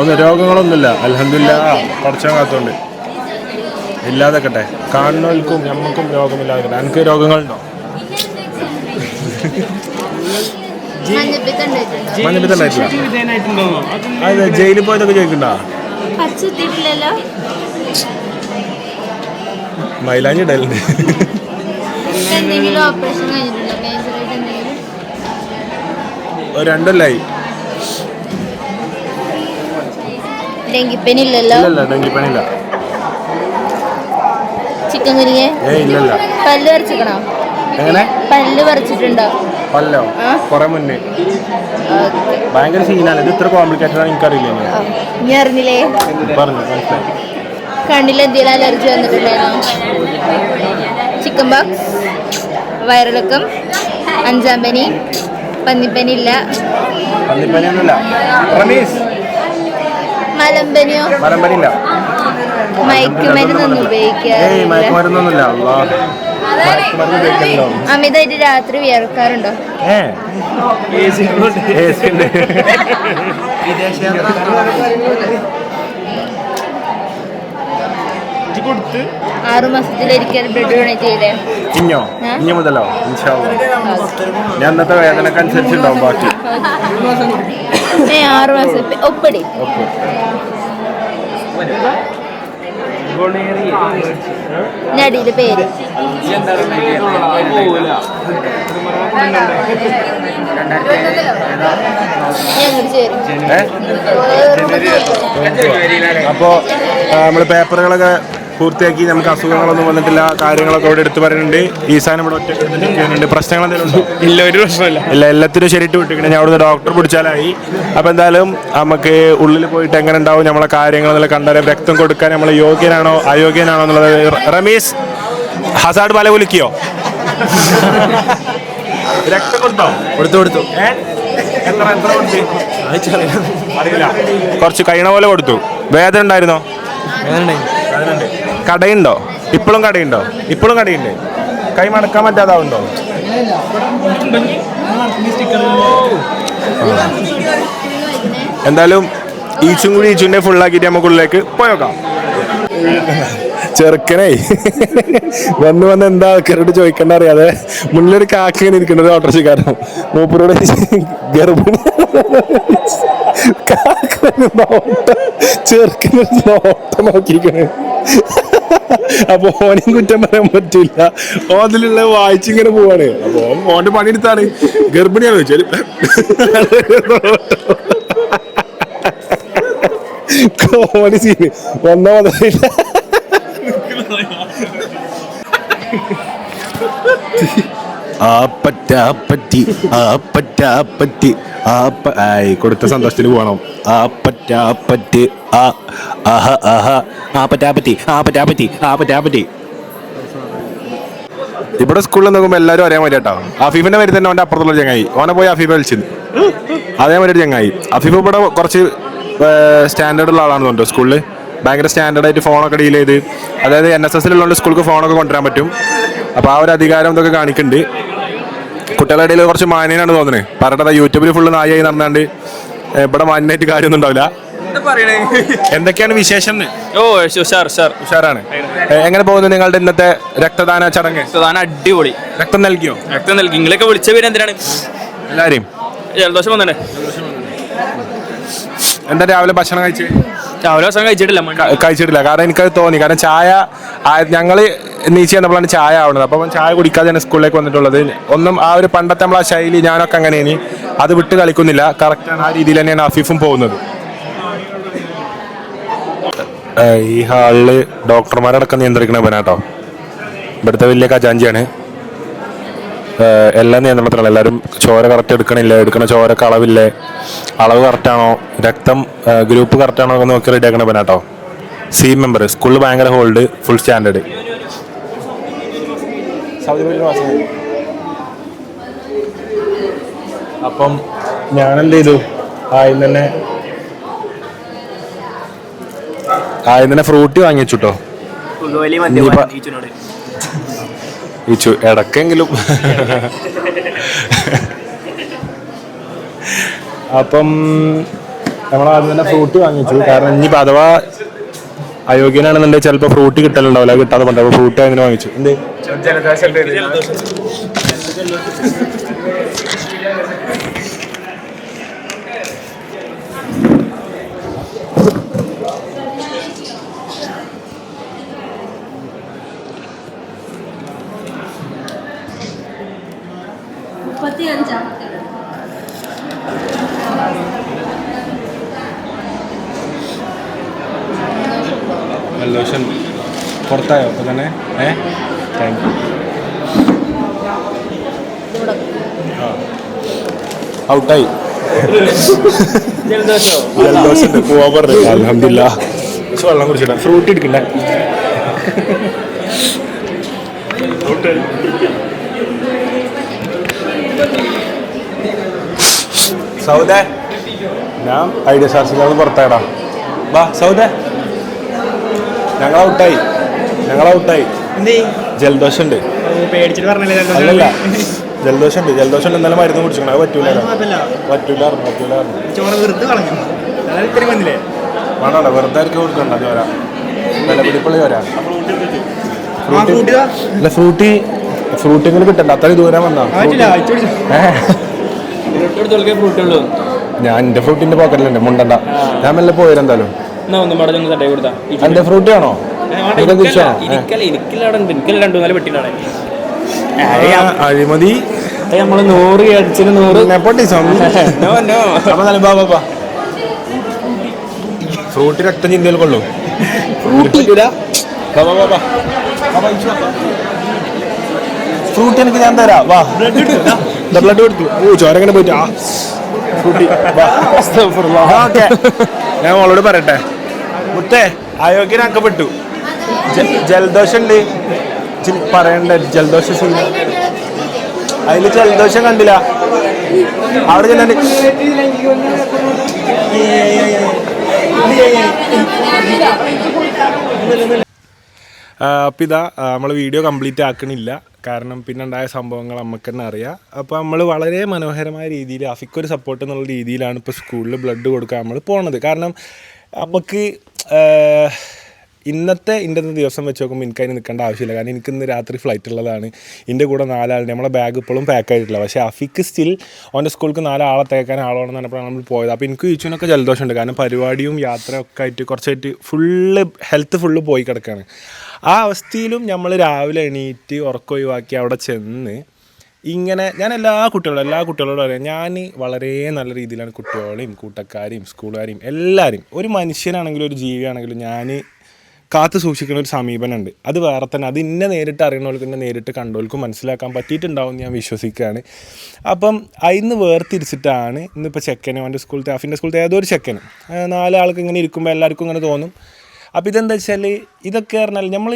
ഒന്നും രോഗങ്ങളൊന്നുമില്ല. അലഹമില്ല പഠിച്ചാൽ കാത്തോണ്ട്. ഇല്ലാതെക്കട്ടെ. കാണുന്നവർക്കും ഞമ്മക്കും രോഗമില്ലാതെ എനിക്ക് രോഗങ്ങളുണ്ടോ? മഞ്ഞപ്പിത്തം ഉണ്ടായിട്ടില്ല അത് ജയിലിൽ പോയതൊക്കെ ചോദിക്കണ്ടോ? മൈലാഞ്ചി ഇടലുണ്ട് രണ്ടല്ലായി. ഡെങ്കിപ്പനില്ലല്ലോ ഡെങ്കിപ്പനില്ല ചിക്കൻ ഇല്ലല്ല. പല്ല് പറിച്ചിക്കണോ എങ്ങനെ? പല്ല് പറിച്ചിട്ടുണ്ടോ? പല്ലോ ആ? കുറെ മുന്നേ. ഭയങ്കര സീനാണ് ഇത് ഇത്ര കോംപ്ലിക്കേറ്റഡ് ആണ് എനിക്കറിയില്ല. ഇനി? അറിഞ്ഞില്ലേ? പറഞ്ഞു മനസ്സിലായി. കണ്ണിൽ എന്തെങ്കിലും അലർജി വന്നിട്ടുണ്ടായിരുന്നു? ചിക്കൻ ബോക്സ് വയറിളക്കം അഞ്ചാം പനി പന്നിപ്പനി ഇല്ല. പന്നിപ്പനിയൊന്നുമില്ല റമീസ്? മലമ്പനിയോ മലമ്പനിയില്ല മയക്കുമരുന്നൊന്നും ഏയ് ഉപയോഗിക്കാറില്ല. മയക്കുമരുന്നൊന്നുമില്ല. മയക്കുമരുന്ന് രാത്രി വിയർക്കാറുണ്ടോ? ആറു മാസത്തിലൊരിക്കൽ ബ്ലഡ് ഡൊണേറ്റ് ചെയ്തേ. ഇഞ്ഞോ? ആ? മുതലോ? ഇൻഷാ അള്ളാ. ഞാൻ അന്നത്തെ വേദനക്കനുസരിച്ചുണ്ടാവും ബാക്കി. ഏ ആറു മാസം. പെ- ഒപ്പടി ഓക്കെ നടിയിൽ പേര്. അപ്പോ നമ്മൾ പേപ്പറുകളൊക്കെ പൂർത്തിയാക്കി നമുക്ക് അസുഖങ്ങളൊന്നും വന്നിട്ടില്ല കാര്യങ്ങളൊക്കെ ഇവിടെ എടുത്തു പറയുന്നുണ്ട്. ഈസാൻ ഇവിടെ ഒറ്റ പ്രശ്നങ്ങൾ എന്തെങ്കിലും ഇല്ല ഒരു പ്രശ്നമില്ല. ഇല്ല എല്ലാത്തിനും ശരിയിട്ട് വിട്ടിട്ടുണ്ട് ഞാൻ അവിടുന്ന് ഡോക്ടർ പിടിച്ചാലായി. അപ്പോൾ എന്തായാലും നമുക്ക് ഉള്ളിൽ പോയിട്ട് എങ്ങനെ ഉണ്ടാവും നമ്മളെ കാര്യങ്ങൾ എന്നുള്ള കണ്ടാലും രക്തം കൊടുക്കാൻ നമ്മൾ യോഗ്യനാണോ അയോഗ്യനാണോ എന്നുള്ളത് റമീസ് ഹസാഡ് പല വിളിക്കോ രക്തം കൊടുത്തോ? കൊടുത്തു കൊടുത്തു. എത്ര എത്ര കൊടുത്തു? അറിയില്ല. കുറച്ച് കഴിയണ പോലെ കൊടുത്തു. വേദന ഉണ്ടായിരുന്നോ? വേദനയുണ്ട്. കടയുണ്ടോ? ഇപ്പോഴും കടയുണ്ടോ? ഇപ്പോഴും കടയുണ്ട്. കൈ മടക്കാൻ പറ്റാതാവുണ്ടോ? എന്തായാലും ഈച്ചും കൂടി ഈച്ചുവിന്റെ ഫുള്ളാക്കിയിട്ട് നമുക്കുള്ളിലേക്ക് പോയോക്കാം. ചെറുക്കനേ. വന്ന് വന്ന് എന്താ ആൾക്കാരോട് ചോദിക്കണ്ട അറിയാതെ മുന്നിലൊരു കാക്കങ്ങനെ ഇരിക്കുന്നത് ഓട്ടോറിക്ഷക്കാരൻ മൂപ്പരോട് ഗർഭിണി. നോക്കിയിരിക്കണേ. അപ്പൊ ഓനെയും കുറ്റം പറയാൻ പറ്റില്ല ഓതിലുള്ള വായിച്ചിങ്ങനെ പോവാണ്. അപ്പൊ ഓന്റെ പണിയെടുത്താണ്. ഗർഭിണിയാണ് വെച്ചാൽ കോണി സീന് വന്ന മുതലില്ല ആ പറ്റ ആ പറ്റി പറ്റ ആ പറ്റി ആയി കൊടുത്ത സന്തോഷത്തിന് പോകണം. ആ പറ്റ ആ പറ്റ് ആ ആഹ ആഹ. ആ പറ്റാ പറ്റി ആ പറ്റാ പറ്റി ആ പറ്റാ. പറ്റി ഇവിടെ സ്കൂളിൽ നോക്കുമ്പോൾ എല്ലാവരും ഒരേ മാതിരി കേട്ടോ. അഫീഫിന്റെ പേര് തന്നെ അവന്റെ അപ്പുറത്തുള്ള ചങ്ങായി. ഓനെ പോയി അഫീഫ് കളിച്ചത് അതേമാതിരി ഒരു ചങ്ങായി. അഫീഫ് ഇവിടെ കുറച്ച് സ്റ്റാൻഡേർഡ് ഉള്ള ആളാണ് തോന്നുന്നു. സ്കൂളിൽ ഭയങ്കര സ്റ്റാൻഡേർഡായിട്ട് ഫോണൊക്കെ ഡീൽ ചെയ്ത്. അതായത് എൻ എസ് എസിലുള്ളതുകൊണ്ട് സ്കൂൾക്ക് ഫോണൊക്കെ കൊണ്ടുവരാൻ പറ്റും. അപ്പോൾ ആ ഒരു അധികാരം ഇതൊക്കെ കാണിക്കുന്നുണ്ട് കുട്ടികളുടെ ഇടയിൽ കുറച്ച് മാന്യനാണ് തോന്നുന്നത് പറഞ്ഞത് യൂട്യൂബിൽ ഫുള്ള് നായായി നടന്നാണ്ട് ഇവിടെ മാന്യനായിട്ട് കാര്യമൊന്നും ഉണ്ടാവില്ല. എന്തൊക്കെയാണ് വിശേഷം? ഓ ഉഷാർ ഉഷാർ. ഉഷാറാണ്. എങ്ങനെ പോകുന്നു നിങ്ങളുടെ ഇന്നത്തെ രക്തദാന ചടങ്ങ്? രക്തദാന അടിപൊളി. രക്തം നൽകിയോ? രക്തം നൽകി. നിങ്ങളൊക്കെ വിളിച്ച പേര് എന്തിനാണ്? എല്ലാവരെയും ജലദോഷം വന്നേ എന്താ രാവിലെ ഭക്ഷണം കഴിച്ച്? കഴിച്ചിട്ടില്ല കഴിച്ചിട്ടില്ല. കാരണം എനിക്കത് തോന്നി. കാരണം ചായ ഞങ്ങൾ നീച്ച ചെന്നപ്പോഴാണ് ചായ ആവുന്നത് അപ്പം ചായ കുടിക്കാതെയാണ് സ്കൂളിലേക്ക് വന്നിട്ടുള്ളത്. ഒന്നും ആ ഒരു പണ്ടത്തെ നമ്മളെ ശൈലി ഞാനൊക്കെ അങ്ങനെ ഇനി അത് വിട്ട് കളിക്കുന്നില്ല. കറക്റ്റാണ് ആ രീതിയിൽ തന്നെയാണ് അഫീഫും പോകുന്നത്. ഈ ഹാളിൽ ഡോക്ടർമാരടക്കം നിയന്ത്രിക്കണ ഇവനാട്ടോ. ഇവിടുത്തെ വലിയ ഖജാഞ്ചിയാണ്. ഏഹ് എല്ലാം നിയന്ത്രണത്തിലാണ് എല്ലാവരും ചോര കറക്റ്റ് എടുക്കണില്ല? എടുക്കണ ചോരക്ക് അളവില്ലേ? അളവ് കറക്റ്റാണോ രക്തം ഗ്രൂപ്പ് കറക്റ്റാണോ എന്ന് നോക്കി റെഡി ആക്കണ ഇവനാട്ടോ സി മെമ്പർ സ്കൂളിൽ ഭയങ്കര ഹോൾഡ് ഫുൾ സ്റ്റാൻഡേർഡ് അപ്പം ഞാനെന്ത് എന്ത് ചെയ്തു? ആദ്യം തന്നെ ആദ്യം തന്നെ ഫ്രൂട്ടി വാങ്ങിച്ചു കേട്ടോ ഈ ചു ഇടക്കെങ്കിലും അപ്പം നമ്മൾ ആദ്യം തന്നെ ഫ്രൂട്ട് വാങ്ങിച്ചു. കാരണം ഇനി അഥവാ അയോഗ്യനാണെന്നുണ്ടെങ്കിൽ ചിലപ്പോൾ ഫ്രൂട്ട് കിട്ടലുണ്ടാവില്ല. കിട്ടാതെ പണ്ട് അപ്പോൾ ഫ്രൂട്ട് അങ്ങനെ വാങ്ങിച്ചു. എന്ത്? ജലദോഷം പുറത്തായോ അപ്പോൾ തന്നെ? ഏ? താങ്ക് യു ഔട്ടായി. ജലദോഷം. പോവാൻ പറഞ്ഞു അലഹമില്ല വെള്ളം കുടിച്ചിട്ടാ ഫ്രൂട്ട് എടുക്കണ്ടേ. സൗദ? ഞാൻ ഐഡിയ സാർസിലാണ് പുറത്തായടാ. വാ സൗദ. ഞങ്ങൾ ഔട്ടായി. ഞങ്ങൾ ഔട്ടായി. ജലദോഷമുണ്ട് ജലദോഷം ഉണ്ട് അല്ലല്ല ജലദോഷം? ഉണ്ട് ജലദോഷം ഉണ്ട് ഇന്നലെ മരുന്ന് കുടിച്ചിക്കണം അത് പറ്റൂല പറ്റൂല പറ്റൂല വേണോ വെറുതെ ആർക്കും കൊടുക്കണ്ട. ചോര വിലപിടിപ്പുള്ള ചോര ആ ഫ്രൂട്ട് അല്ല ഫ്രൂട്ടി ഫ്രൂട്ടിങ്ങൾ കിട്ടണ്ട. അത്ര ദൂരം വന്നാ ഞാൻ എന്റെ ഫ്രൂട്ടിന്റെ പോക്കറ്റിലുണ്ട് മുണ്ടണ്ട. ഞാൻ മെല്ലെ പോയിരുന്നു എന്റെ ഫ്രൂട്ടി ആണോ? അഴിമതി. നമ്മൾ നൂറ് അടിച്ചിന് നൂറ്. ഫ്രൂട്ടി രക്തം ചിന്തയിൽ കൊള്ളു ഫ്രൂട്ടി എനിക്ക് ഞാൻ തരാം. വാ. ബ്ലഡ് കൊടുത്തു. ഓ ചോരങ്ങനെ പോയിട്ട് ആ ഫ്രൂട്ടി ഓക്കെ. ഞാൻ അവളോട് പറയട്ടെ. മുത്തേ അയോഗ്യനാക്കപ്പെട്ടു പെട്ടു. ജലദോഷം ഉണ്ട് പറയണ്ട ജലദോഷം സീന അതിൽ ജലദോഷം കണ്ടില്ല. അവിടെ ചെല്ലാണ്ട് അപ്പം ഇതാ നമ്മൾ വീഡിയോ കംപ്ലീറ്റ് ആക്കണില്ല. കാരണം പിന്നെ ഉണ്ടായ സംഭവങ്ങൾ നമുക്ക് തന്നെ അറിയാം. അപ്പോൾ നമ്മൾ വളരെ മനോഹരമായ രീതിയിൽ അഫിക്കൊരു സപ്പോർട്ട് എന്നുള്ള രീതിയിലാണ് ഇപ്പോൾ സ്കൂളിൽ ബ്ലഡ് കൊടുക്കാൻ നമ്മൾ പോണത്. കാരണം നമുക്ക് ഇന്നത്തെ എന്റെ ദിവസം വെച്ച് നോക്കുമ്പോൾ എനിക്ക് അതിന് നിൽക്കേണ്ട ആവശ്യമില്ല. കാരണം എനിക്ക് ഇന്ന് രാത്രി ഫ്ലൈറ്റ് ഉള്ളതാണ്. എന്റെ കൂടെ നാലാളുണ്ട് നമ്മളെ ബാഗ് ഇപ്പോഴും പാക്ക് ആയിട്ടില്ല. പക്ഷേ അഫിക്ക് സ്റ്റിൽ അവന്റെ സ്കൂൾക്ക് നാലാളെ തേക്കാൻ ആളോണെന്ന് പറഞ്ഞപ്പോൾ നമ്മൾ പോയത്. അപ്പോൾ എനിക്ക് ഈച്ചുവിനൊക്കെ ജലദോഷമുണ്ട്. കാരണം പരിപാടിയും യാത്രയൊക്കെ ആയിട്ട് കുറച്ചായിട്ട് ഫുള്ള് ഹെൽത്ത് ഫുള്ള് പോയി കിടക്കുകയാണ് ആ അവസ്ഥയിലും നമ്മൾ രാവിലെ എണീറ്റ് ഉറക്കം ഒഴിവാക്കി അവിടെ ചെന്ന് ഇങ്ങനെ ഞാൻ എല്ലാ കുട്ടികളോടും എല്ലാ കുട്ടികളോടും പറയാം ഞാൻ വളരെ നല്ല രീതിയിലാണ് കുട്ടികളെയും കൂട്ടക്കാരെയും സ്കൂളുകാരെയും എല്ലാവരെയും ഒരു മനുഷ്യനാണെങ്കിലും ഒരു ജീവിയാണെങ്കിലും ഞാൻ കാത്തു സൂക്ഷിക്കുന്ന ഒരു സമീപനമുണ്ട്. അത് വേറെ തന്നെ അത് ഇന്നെ നേരിട്ട് അറിയണവർക്ക് ഇന്നെ നേരിട്ട് കണ്ടവർക്കും മനസ്സിലാക്കാൻ പറ്റിയിട്ടുണ്ടാവും ഞാൻ വിശ്വസിക്കുകയാണ്. അപ്പം അതിന്ന് വേർതിരിച്ചിട്ടാണ് ഇന്നിപ്പോൾ ചെക്കനും അവന്റെ സ്കൂളത്തെ അഫിന്റെ സ്കൂളത്തെ ഏതോ ഒരു ചെക്കനും. നാലാൾക്ക് ഇങ്ങനെ ഇരിക്കുമ്പോൾ എല്ലാവർക്കും ഇങ്ങനെ തോന്നും. അപ്പോൾ ഇതെന്താ വെച്ചാൽ ഇതൊക്കെ പറഞ്ഞാൽ നമ്മൾ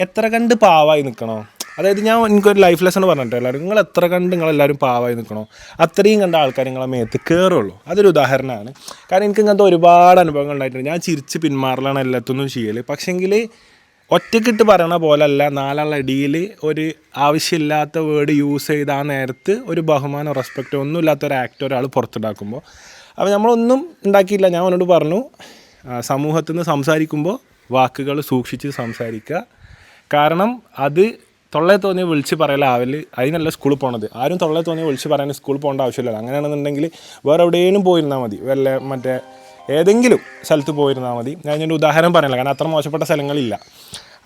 എത്ര കണ്ട് പാവായി നിൽക്കണോ അതായത് ഞാൻ എനിക്കൊരു ലൈഫ് ലെസൺ പറഞ്ഞിട്ട് എല്ലാവരും നിങ്ങൾ എത്ര കണ്ട് നിങ്ങളെല്ലാവരും പാവായി നിൽക്കണോ അത്രയും കണ്ട ആൾക്കാർ നിങ്ങളെ മേത്ത് കയറുള്ളൂ അതൊരു ഉദാഹരണമാണ്. കാരണം എനിക്ക് ഇങ്ങനത്തെ ഒരുപാട് അനുഭവങ്ങൾ ഉണ്ടായിട്ടുണ്ട്. ഞാൻ ചിരിച്ച് പിന്മാറലാണ് എല്ലാത്തൊന്നും ചെയ്യൽ പക്ഷേങ്കിൽ ഒറ്റക്കിട്ട് പറയണ പോലല്ല നാലാളുടെ ഇടയിൽ ഒരു ആവശ്യമില്ലാത്ത വേർഡ് യൂസ് ചെയ്ത് ആ നേരത്ത് ഒരു ബഹുമാനം റെസ്പെക്റ്റോ ഒന്നും ഇല്ലാത്ത ഒരു ആക്ട് ഒരാൾ പുറത്തുണ്ടാക്കുമ്പോൾ അപ്പോൾ നമ്മളൊന്നും ഉണ്ടാക്കിയില്ല. ഞാൻ അവനോട് പറഞ്ഞു സമൂഹത്തിൽ നിന്ന് സംസാരിക്കുമ്പോൾ വാക്കുകൾ സൂക്ഷിച്ച് സംസാരിക്കുക കാരണം അത് തൊള്ളയെ തോന്നിയ വിളിച്ച് പറയലാവൽ അതിനല്ല സ്കൂളിൽ പോണത്. ആരും തൊള്ളേ തോന്നിയ വിളിച്ച് പറയാൻ സ്കൂളിൽ പോകേണ്ട ആവശ്യമില്ല അങ്ങനെയാണെന്നുണ്ടെങ്കിൽ വേറെ എവിടെയും പോയിരുന്നാൽ മതി. വല്ല മറ്റേ ഏതെങ്കിലും സ്ഥലത്ത് പോയിരുന്നാൽ മതി. ഞാൻ ഇതിന്റെ ഉദാഹരണം പറയണില്ല കാരണം അത്ര മോശപ്പെട്ട സ്ഥലങ്ങളില്ല.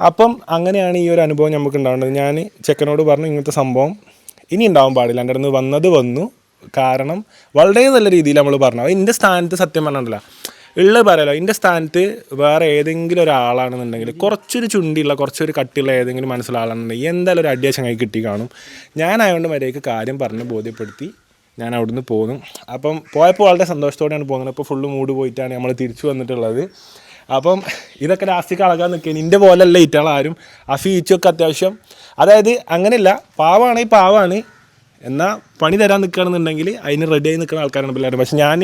അപ്പം അങ്ങനെയാണ് ഈ ഒരു അനുഭവം നമുക്ക് ഉണ്ടാവേണ്ടത്. ഞാൻ ചെക്കനോട് പറഞ്ഞു ഇങ്ങനത്തെ സംഭവം ഇനി ഉണ്ടാവാൻ പാടില്ല. എന്റെ അടുത്ത് വന്നത് വന്നു. കാരണം വളരെ നല്ല രീതിയിൽ നമ്മൾ പറഞ്ഞു. അത് എന്റെ സ്ഥാനത്ത് സത്യം പറഞ്ഞിട്ടില്ല. ഉള്ളത് പറയാലോ എന്റെ സ്ഥാനത്ത് വേറെ ഏതെങ്കിലും ഒരാളാണെന്നുണ്ടെങ്കിൽ കുറച്ചൊരു ചുണ്ടിയുള്ള കുറച്ചൊരു കട്ടിയുള്ള ഏതെങ്കിലും മനസ്സിലുള്ള ആളാണെന്നുണ്ടെങ്കിൽ എന്തായാലും ഒരു അടിയ ചങ്ങായി കിട്ടി കാണും. ഞാനായതുകൊണ്ട് മര്യാദയ്ക്ക് കാര്യം പറഞ്ഞ് ബോധ്യപ്പെടുത്തി ഞാൻ അവിടുന്ന് പോന്നു. അപ്പം പോയപ്പോൾ വളരെ സന്തോഷത്തോടെയാണ് പോകുന്നത്. അപ്പോൾ ഫുള്ള് മൂഡ് പോയിട്ടാണ് നമ്മൾ തിരിച്ചു വന്നിട്ടുള്ളത്. അപ്പം ഇതൊക്കെ ലാസ്റ്റിക്ക് അളകാൻ നിൽക്കുകയാണ്. എന്റെ പോലല്ല ഇറ്റാളാരും ആ ഫീച്ചൊക്കെ അത്യാവശ്യം അതായത് അങ്ങനെയല്ല പാവാണെങ്കിൽ പാവാണ്. എന്നാൽ പണി തരാൻ നിൽക്കുകയാണെന്നുണ്ടെങ്കിൽ അതിന് റെഡി ആയി നിൽക്കുന്ന ആൾക്കാരാണ് പിള്ളേർ പക്ഷേ ഞാൻ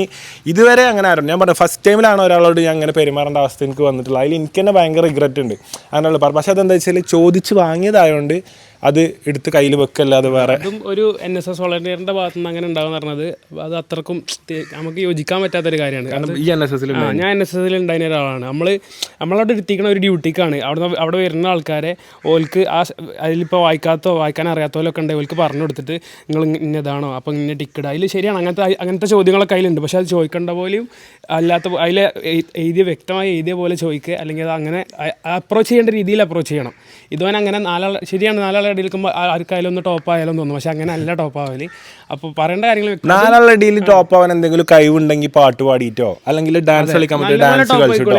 ഇതുവരെ അങ്ങനെ ആരും ഞാൻ പറഞ്ഞു ഫസ്റ്റ് ടൈമിലാണ് ഒരാളോട് ഞാൻ അങ്ങനെ പെരുമാറേണ്ട അവസ്ഥ എനിക്ക് വന്നിട്ടുള്ളത്. അതിൽ എനിക്ക് തന്നെ ഭയങ്കര റിഗ്രറ്റ് ഉണ്ട്. അങ്ങനെയുള്ള പറഞ്ഞു പക്ഷേ അതെന്താ വെച്ചാൽ ചോദിച്ച് വാങ്ങിയതായതുകൊണ്ട് അത് എടുത്ത് കയ്യിൽ വെക്കല്ലാതെ വേറെ. അതും ഒരു എൻ എസ് എസ് വോളണ്ടിയറിന്റെ ഭാഗത്തു നിന്ന് അങ്ങനെ ഉണ്ടാകുന്ന പറഞ്ഞത്. അത് അത്രക്കും തെ- നമുക്ക് യോജിക്കാൻ പറ്റാത്തൊരു കാര്യമാണ്. കാരണം ഈ എൻ എസ് എസിൽ ആ, ഞാൻ എൻ എസ് എസിൽ ഉണ്ടായിരുന്ന ഒരാളാണ്. നമ്മൾ നമ്മളവിടെ എടുത്തിരിക്കുന്ന ഒരു ഡ്യൂട്ടിക്കാണ്. അവിടെ അവിടെ വരുന്ന ആൾക്കാരെ ഓൽക്ക് ആ സ് അതിലിപ്പോൾ വായിക്കാത്തോ വായിക്കാൻ അറിയാത്തവരൊക്കെ ഉണ്ടെങ്കിൽ ഓൽക്ക് പറഞ്ഞു കൊടുത്തിട്ട് നിങ്ങൾ ഇന്നതാണോ അപ്പം ഇന്ന ടിക്കറ്റ് അതിൽ ശരിയാണ്. അങ്ങനത്തെ അങ്ങനത്തെ ചോദ്യങ്ങളൊക്കെ അതിലുണ്ട്. പക്ഷെ അത് ചോദിക്കേണ്ട പോലെയും അല്ലാത്ത അതിൽ എഴുതിയ വ്യക്തമായി എഴുതിയ പോലെ ചോദിക്കുക. അല്ലെങ്കിൽ അത് അങ്ങനെ അപ്രോച്ച് ചെയ്യേണ്ട രീതിയിൽ അപ്രോച്ച് ചെയ്യണം. ഇതുവരെ അങ്ങനെ നാലാൾ ശരിയാണ്. നാലാളെ ഇടയിൽ നിൽക്കുമ്പോൾ ആർക്കായാലും ഒന്ന് ടോപ്പ് ആയാലും തോന്നും. പക്ഷെ അങ്ങനെ അല്ല ടോപ്പ് ആവൽ. അപ്പോൾ പറയേണ്ട കാര്യങ്ങൾ നാലാളുടെ ഇടയിൽ ടോപ്പ് ആവാൻ എന്തെങ്കിലും കഴിവുണ്ടെങ്കിൽ പാട്ട് പാടിയിട്ടോ? അല്ലെങ്കിൽ ഡാൻസ് കളിക്കാൻ പറ്റും ഡാൻസ് കളിച്ചിട്ടോ?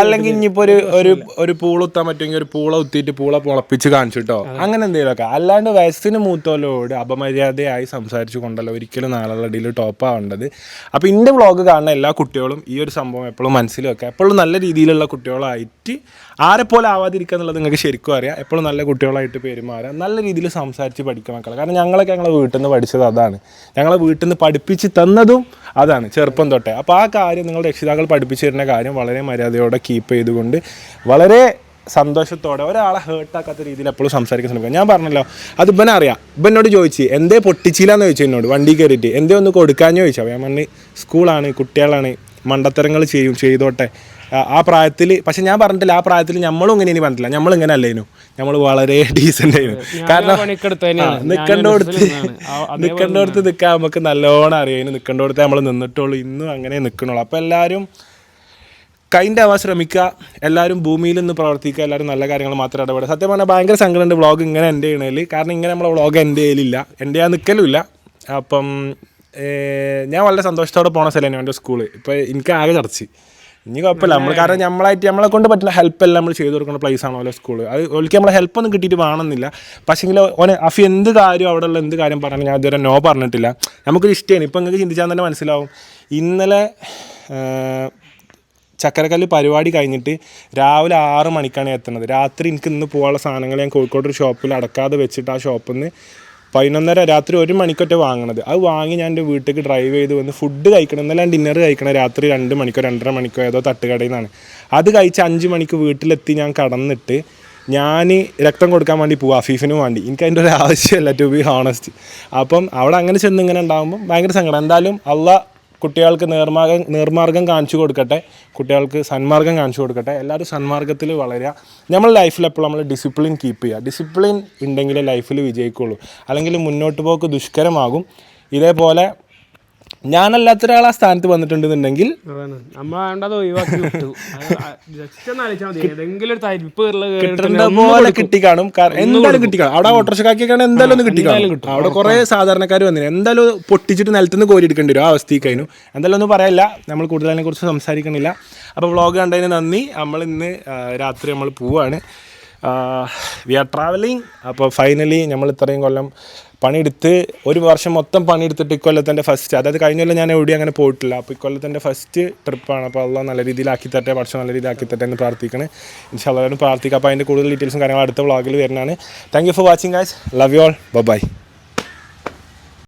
അല്ലെങ്കിൽ ഇനിയിപ്പോ ഒരു ഒരു ഒരു പൂളുത്താൻ പറ്റുമെങ്കിൽ ഒരു പൂള ഉത്തിയിട്ട് പൂള മുളപ്പിച്ച് കാണിച്ചിട്ടോ? അങ്ങനെ എന്തെങ്കിലുമൊക്കെ. അല്ലാണ്ട് വയസ്സിന് മൂത്തോലോട് അപമര്യാദയായി സംസാരിച്ചു കൊണ്ടല്ലോ ഒരിക്കലും നാലാളുടെ ഇടയിൽ ടോപ്പ് ആവേണ്ടത്. അപ്പോൾ ഇന്റെ വ്ളോഗ് കാണുന്ന എല്ലാ കുട്ടികളും ഈ ഒരു സംഭവം എപ്പോഴും മനസ്സിൽ വെക്കുക എപ്പോഴും നല്ല രീതിയിലുള്ള കുട്ടികളായിട്ട് ആരെപ്പോലെ പോലെ ആവാതിരിക്കുക എന്നുള്ളത് നിങ്ങൾക്ക് ശരിക്കും അറിയാം. എപ്പോഴും നല്ല കുട്ടികളായിട്ട് പെരുമാറുക നല്ല രീതിയിൽ സംസാരിച്ച് പഠിക്കുക മക്കളെ. കാരണം ഞങ്ങളൊക്കെ ഞങ്ങളെ വീട്ടിൽ നിന്ന് പഠിച്ചത് അതാണ്. ഞങ്ങളെ വീട്ടിൽ നിന്ന് പഠിപ്പിച്ച് തന്നതും അതാണ് ചെറുപ്പം തൊട്ടേ. അപ്പോൾ ആ കാര്യം നിങ്ങൾ രക്ഷിതാക്കൾ പഠിപ്പിച്ചു തരുന്ന കാര്യം വളരെ മര്യാദയോടെ കീപ്പ് ചെയ്തുകൊണ്ട് വളരെ സന്തോഷത്തോടെ ഒരാളെ ഹേർട്ടാക്കാത്ത രീതിയിൽ എപ്പോഴും സംസാരിക്കാൻ ശ്രമിക്കുക. ഞാൻ പറഞ്ഞല്ലോ അത് ഇവനെ അറിയാം. ഇപ്പം എന്നോട് ചോദിച്ചു എന്തേ പൊട്ടിച്ചില്ലാന്ന് ചോദിച്ചു എന്നോട്? വണ്ടി കയറിയിട്ട്. എന്തേ ഒന്ന് കൊടുക്കാഞ്ഞോ ചോദിച്ചു? അപ്പോൾ ഞാൻ പറഞ്ഞു സ്കൂളാണ് കുട്ടികളാണ്. മണ്ടത്തരങ്ങൾ ചെയ്യും ചെയ്തോട്ടെ. ആ- പ്രായത്തിൽ പക്ഷെ ഞാൻ പറഞ്ഞിട്ടില്ല ആ പ്രായത്തിൽ നമ്മളും ഇങ്ങനെ ഇനി പറഞ്ഞിട്ടില്ല. നമ്മൾ ഇങ്ങനെ അല്ലേനു. നമ്മൾ വളരെ ഡീസന്റ് ആയിരുന്നു. കാരണം നിൽക്കണ്ടോടുത്ത് നിൽക്കണ്ടോടുത്ത് നിൽക്കാൻ നമുക്ക് നല്ലോണം അറിയാനും നിൽക്കണ്ടോടുത്ത് നമ്മൾ നിന്നിട്ടുള്ളൂ. ഇന്നും അങ്ങനെ നിൽക്കണുള്ളൂ അപ്പോൾ എല്ലാവരും കൈൻഡ് ആവാൻ ശ്രമിക്കുക എല്ലാവരും ഭൂമിയിൽ നിന്ന് പ്രവർത്തിക്കുക എല്ലാവരും നല്ല കാര്യങ്ങൾ മാത്രം ഇടപെടുക. സത്യം പറഞ്ഞാൽ ഭയങ്കര സങ്കടമുണ്ട് വ്ളോഗ് ഇങ്ങനെ എന്റെ ചെയ്യണതിൽ കാരണം ഇങ്ങനെ നമ്മളെ വ്ളോഗ് എന്റെ കയ്യിലില്ല എന്റെ ആ നിൽക്കലുമില്ല അപ്പം ഞാൻ വളരെ സന്തോഷത്തോടെ പോണ സ്ഥലമാണ് എന്റെ സ്കൂൾ ഇപ്പോൾ എനിക്ക് ആകെ ചടച്ച് ഇനി കുഴപ്പമില്ല. നമ്മൾ കാരണം നമ്മളായിട്ട് നമ്മളെ കൊണ്ട് പറ്റുന്ന ഹെൽപ്പ് എല്ലാം നമ്മൾ ചെയ്തു കൊടുക്കുന്ന പ്ലേസ് ആണ് ഓരോ സ്കൂൾ അത് ഒരിക്കൽ നമ്മളെ ഹെൽപ്പ് ഒന്നും കിട്ടിയിട്ട് വേണമെന്നില്ല. പക്ഷേങ്കിൽ ഓനെ അഫി എന്ത് കാര്യം അവിടെ ഉള്ള എന്ത് കാര്യം പറഞ്ഞാലും ഞാൻ ഇതുവരെ നോ പറഞ്ഞിട്ടില്ല. നമുക്കൊരു ഇഷ്ടമാണ് ഇപ്പം നിങ്ങൾക്ക് ചിന്തിച്ചാൽ തന്നെ മനസ്സിലാവും. ഇന്നലെ ചക്കരക്കല്ല് പരിപാടി കഴിഞ്ഞിട്ട് രാവിലെ ആറ് മണിക്കാണ് എത്തുന്നത്. രാത്രി എനിക്ക് ഇന്ന് പോകാനുള്ള സാധനങ്ങൾ ഞാൻ കോഴിക്കോട് ഒരു ഷോപ്പിൽ അടക്കാതെ വെച്ചിട്ട് ആ ഷോപ്പിൽ നിന്ന് പതിനൊന്നര രാത്രി ഒരു മണിക്കൊറ്റ വാങ്ങണത്. അത് വാങ്ങി ഞാൻ എന്റെ വീട്ടിലേക്ക് ഡ്രൈവ് ചെയ്ത് വന്ന് ഫുഡ് കഴിക്കണം എന്നല്ല ഡിന്നർ കഴിക്കണം രാത്രി രണ്ട് മണിക്കോ രണ്ടര മണിക്കോ ഏതോ തട്ടുകടയിൽ നിന്നാണ് അത് കഴിച്ച് അഞ്ച് മണിക്ക് വീട്ടിലെത്തി ഞാൻ കടന്നിട്ട് ഞാൻ രക്തം കൊടുക്കാൻ വേണ്ടി പോവാ അഫീഫിന് വേണ്ടി. എനിക്ക് അതിന്റെ ഒരു ആവശ്യമില്ല ടു ബി ഹോണസ്റ്റ് അപ്പം അവിടെ അങ്ങനെ ചെന്ന് ഇങ്ങനെ ഉണ്ടാകുമ്പോൾ ഭയങ്കര സങ്കടം. എന്തായാലും അള്ള കുട്ടികൾക്ക് നേർമാർഗം നേർമാർഗം കാണിച്ചു കൊടുക്കട്ടെ. കുട്ടികൾക്ക് സന്മാർഗം കാണിച്ചു കൊടുക്കട്ടെ. എല്ലാവരും സന്മാർഗത്തിൽ വളരുക. നമ്മൾ ലൈഫിൽ എപ്പോഴും നമ്മൾ ഡിസിപ്ലിൻ കീപ്പ് ചെയ്യുക. ഡിസിപ്ലിൻ ഉണ്ടെങ്കിലേ ലൈഫിൽ വിജയിക്കുള്ളൂ. അല്ലെങ്കിൽ മുന്നോട്ട് പോക്ക് ദുഷ്കരമാകും. ഇതേപോലെ ഞാനല്ലാത്ത ഒരാൾ ആ സ്ഥാനത്ത് വന്നിട്ടുണ്ടെന്നുണ്ടെങ്കിൽ കിട്ടേണ്ട പോലെ കിട്ടി കാണും എന്തായാലും കിട്ടി കാണും അവിടെ ഓട്ടോറിക്ഷക്കാക്കിയാണ് എന്തായാലും ഒന്ന് കിട്ടി. കാണും അവിടെ കുറെ സാധാരണക്കാർ വന്നിന്. എന്തായാലും പൊട്ടിച്ചിട്ട് നിലത്തുനിന്ന് കോരി എടുക്കേണ്ടി വരും ആ അവസ്ഥയ്ക്കായിരുന്നു എന്തായാലും ഒന്നും പറയല്ല. നമ്മൾ കൂടുതൽ അതിനെ കുറിച്ച് സംസാരിക്കണില്ല. അപ്പോൾ വ്ളോഗ് കണ്ടതിന് നന്ദി. നമ്മൾ ഇന്ന് രാത്രി നമ്മൾ പോവാണ്. വി ആർ ട്രാവലിംഗ് അപ്പോൾ ഫൈനലി നമ്മൾ ഇത്രയും കൊല്ലം പണിയെടുത്ത് ഒരു വർഷം മൊത്തം പണിയെടുത്തിട്ട് ഇക്കൊല്ലത്തിന്റെ ഫസ്റ്റ് അതായത് കഴിഞ്ഞ കൊല്ലം ഞാൻ എവിടെയും അങ്ങനെ പോയിട്ടില്ല. അപ്പോൾ ഇക്കൊല്ലത്തിന്റെ ഫസ്റ്റ് ട്രിപ്പാണ് അപ്പോൾ അള്ള നല്ല രീതിയിലാക്കി തരട്ടെ വർഷം നല്ല രീതിയിലാക്കി തരട്ടെ എന്ന് പ്രാർത്ഥിക്കണം. ഇൻഷാല്ലാവരും പ്രാർത്ഥിക്കാം. അപ്പോൾ അതിന്റെ കൂടുതൽ ഡീറ്റെയിൽസും കാര്യങ്ങളും അടുത്ത വ്ളോഗിൽ വരുന്നതാണ്. Thank you for watching guys love you all bye